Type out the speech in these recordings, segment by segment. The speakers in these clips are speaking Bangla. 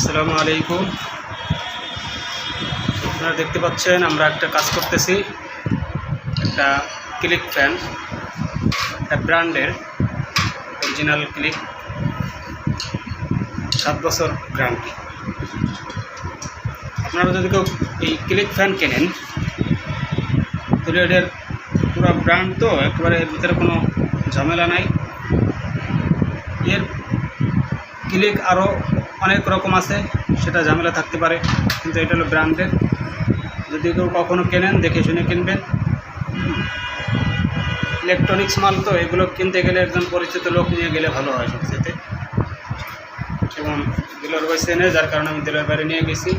আসসালামু আলাইকুম। আপনারা দেখতে পাচ্ছেন, আমরা একটা কাজ করতেছি। একটা ক্লিক ফ্যান, একটা ব্র্যান্ডের অরিজিনাল ক্লিক। সাত বছর গ্যারান্টি। আপনারা যদি কেউ এই ক্লিক ফ্যান কেনেন তাহলে এটার পুরো ব্র্যান্ড তো, একবারে এর ভিতরে কোনো ঝামেলা নাই। এর ক্লিক আরও অনেক রকম আছে, সেটা ঝামেলা থাকতে পারে, কিন্তু এটা হলো ব্র্যান্ডের। যদি কেউ কখনও কেনেন, দেখে শুনে কিনবেন। ইলেকট্রনিক্স মাল তো, এগুলো কিনতে গেলে একজন পরিচিত লোক নিয়ে গেলে ভালো হয় সবচেয়ে এবং দিলার ভাই চেনে, যার কারণে আমি দিলার বাইরে নিয়ে গেছি।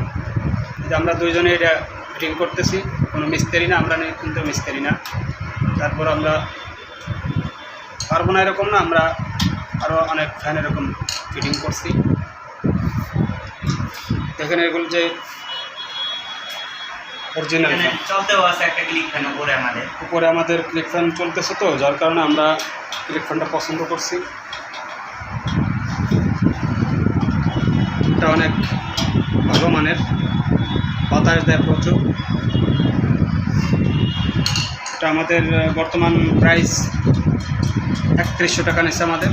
যে আমরা দুইজনে এটা ফিটিং করতেছি, কোনো মিস্ত্রি না, আমরা কিন্তু মিস্ত্রি না। তারপর আমরা পারব না এরকম না, আমরা আরও অনেক ফ্যান এরকম ফিটিং করছি। দেখেন এগুলো যে অরিজিনাল চলতেও আছে একটা ক্লিক ফ্যান উপরে আমাদের। উপরে আমাদের ক্লিক ফ্যান চলতেছে তো যার কারণে আমরা ক্লিক ফ্যানটা পছন্দ করছি। এটা অনেক ভালো মানের বাতাস দেয় প্রচুর। এটা আমাদের বর্তমান প্রাইস একত্রিশশো টাকা নিচ্ছে আমাদের।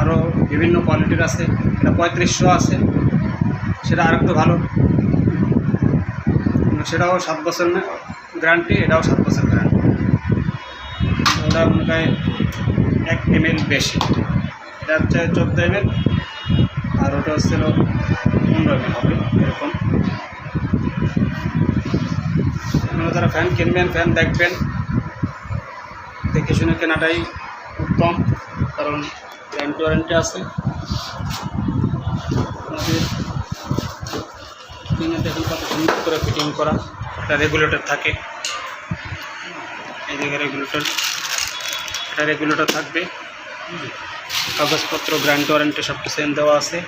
আরও বিভিন্ন কোয়ালিটির আছে। এটা পঁয়ত্রিশশো আছে। সেটা আরেকটু ভালো। সেটাও সাত বছর গ্যারান্টি এটাও সাত বছর গ্যারান্টি ওটা মনে হয় এক এম বেশি। এটা হচ্ছে চোদ্দ এম আর ওটা হচ্ছে পনেরো এম হবে, এরকম। যারা ফ্যান কিনবেন ফ্যান দেখবেন। দেখে শুনে কেনাটাই উত্তম কারণ গ্যারান্টি ওয়ারেন্টি আছে। আমাদের ফিটিংয়ে দেখুন কত সুন্দর করে ফিটিং করা। একটা রেগুলেটর থাকে। এই জায়গায় রেগুলেটর একটা রেগুলেটর থাকবে। কাগজপত্র গ্র্যান্ড ওয়ারেন্টি সব কিছু দেওয়া আছে।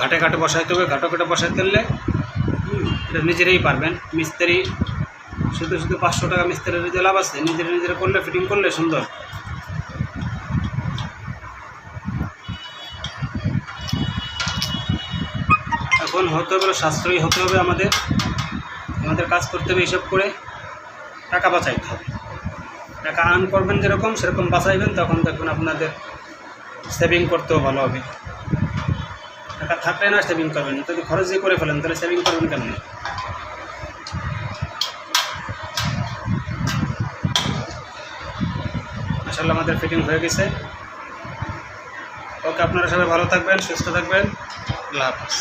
ঘাটে ঘাটে বসাইতে হবে, ঘাটে ঘাটে বসাইতে হলে এটা নিজেরাই পারবেন। মিস্ত্রি শুধু শুধু পাঁচশো টাকা মিস্ত্রির যে লাভ আছে, নিজেরা নিজেরা করলে ফিটিং করলে সুন্দর। এখন হতে হবে, সাশ্রয়ী হতে হবে আমাদের। আমাদের কাজ করতে হবে এইসব করে, টাকা বাঁচাইতে হবে। টাকা আর্ন করবেন যেরকম, সেরকম বাঁচাইবেন, তখন দেখবেন আপনাদের সেভিং করতেও ভালো হবে। টাকা থাকলে না সেভিং করবেন যদি খরচ করে ফেলেন, তাহলে সেভিং করবেন কেমন? আসলে আমাদের ফিটিং হয়ে গেছে। ওকে, আপনারা সবাই ভালো থাকবেন, সুস্থ থাকবেন। আল্লাহ হাফিজ।